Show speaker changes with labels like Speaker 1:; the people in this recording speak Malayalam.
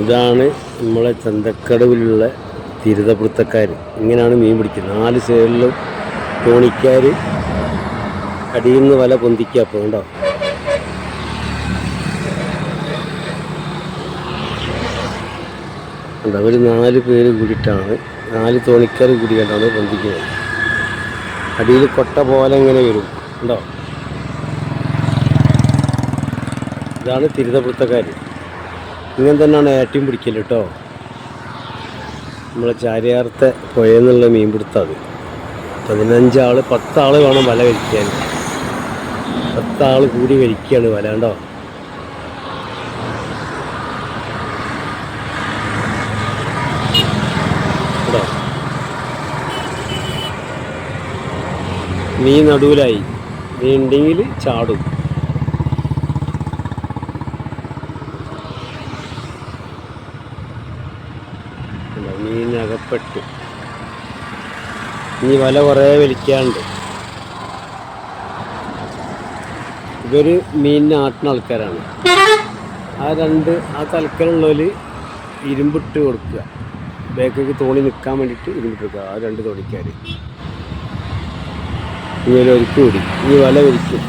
Speaker 1: ഇതാണ് നമ്മളെ ചന്തക്കടവിലുള്ള തിരുതപിടുത്തക്കാർ ഇങ്ങനെയാണ് മീൻ പിടിക്കുന്നത്. നാല് സൈഡിലും തോണിക്കാർ അടിയിൽ നിന്ന് വല പൊന്തിക്കുക അപ്പോൾ ഉണ്ടോ അവർ നാല് പേര് കൂടിയിട്ടാണ് നാല് തോണിക്കാർ കൂടിയിട്ടാണ് പൊന്തിക്കുന്നത്. അടിയിൽ കൊട്ട പോലെ ഇങ്ങനെ വരും ഉണ്ടോ ഇതാണ് തിരുതപിടുത്തക്കാർ ഇങ്ങനെ തന്നെയാണ് ഏറ്റവും പിടിക്കൽ കേട്ടോ. നമ്മളെ ചാരിയാർത്തെ പുഴയെന്നുള്ള മീൻ പിടുത്തം അത്. പതിനഞ്ചാൾ പത്താൾ വേണം വല വലിക്കാൻ. പത്താൾ കൂടി വലിക്കുകയാണ് വല കേട്ടോ മീൻ നടുവിലായി. മീൻ ഉണ്ടെങ്കിൽ ചാടും. കണ്ടോ, മീനകപ്പെട്ട് ഇനി വല കുറേ വലിക്കാണ്ട്. ഇവർ മീനിനെ ആട്ടുന്ന ആൾക്കാരാണ്. ആ രണ്ട് ആ തലക്കലുള്ളവര് ഇരുമ്പിട്ട് കൊടുക്കുക. ബേക്കേക്ക് തോണി നിൽക്കാൻ വേണ്ടിയിട്ട് ഇരുമ്പിട്ട് കൊടുക്കുക. ആ രണ്ട് തോണിക്കാർ ഇവരൊരുക്കി കൂടി ഈ വല വലിക്കും.